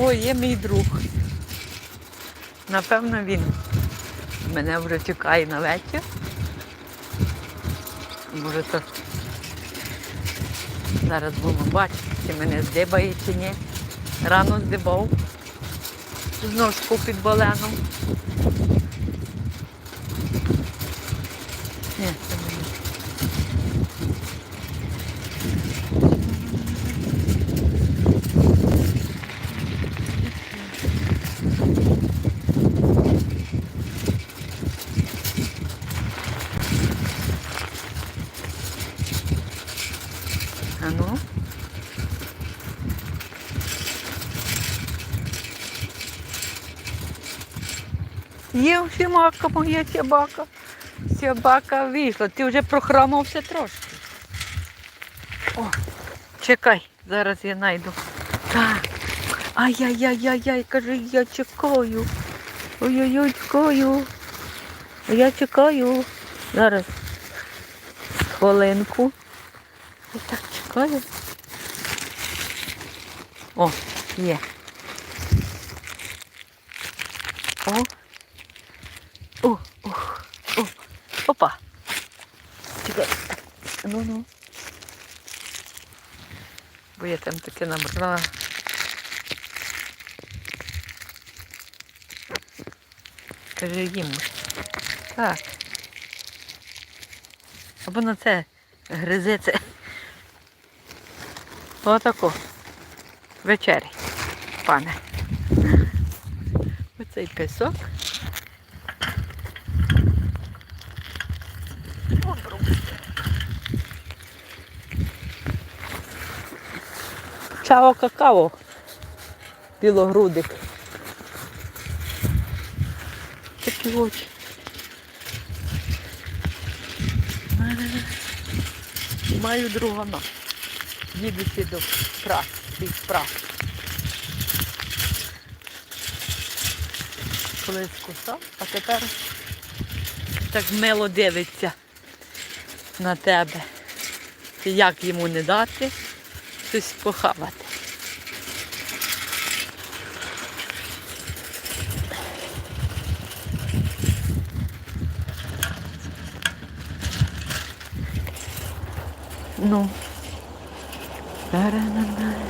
О, є мій друг. Напевно, він мене вже чекає на вечір. Може то зараз будемо бачити, чи мене здибає, чи ні. Рано здибав. Знову ж під боленом. Ні, це не він. А ну. Є всімака моя собака. Собака вийшла. Ти вже прохромався трошки. О, чекай, зараз я знайду. Ай-яй-яй-яй-яй, каже, я чекаю. Ой-ой-ой, чекаю. Я чекаю. Зараз. Хвилинку. Я так чекаю. О, є. О, о, о. Опа. Чекай. Ну, ну. Там таке набрала. Каже, їм. Так. Або на це гризеться. Отако. Вечері, пане. Оцей пісок. Чао какао. Білогрудик. Такі очі. Маю другана. Їдуся до прав, від прав. Колись кусав, а тепер так мило дивиться на тебе. Як йому не дати щось похавати. Ну. Та-ра-на-на.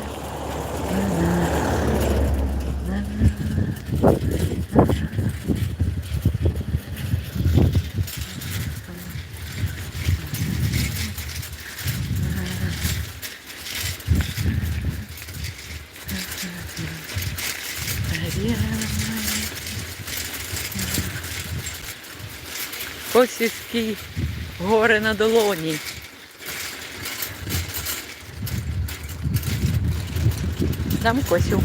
Косівські гори на долоні. Дам косю.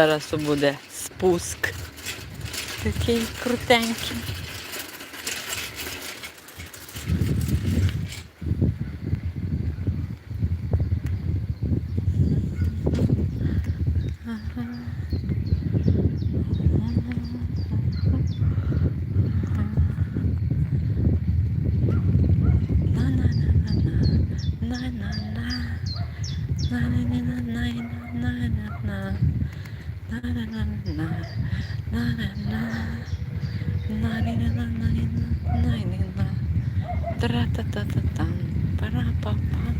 Зараз буде спуск. Такий крутенький. Тра-та-та-та-там, пара-па-пам,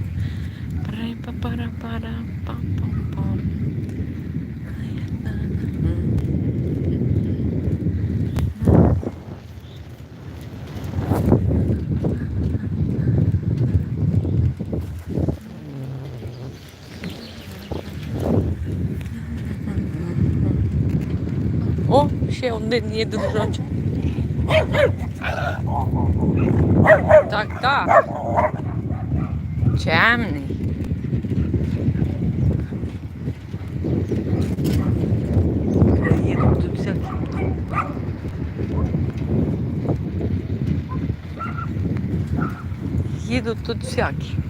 пара-па-пара-пара-пам-пам-пам. şey onu da niye duruyor? tak tak. Ciemny. Jedu tu psiaki.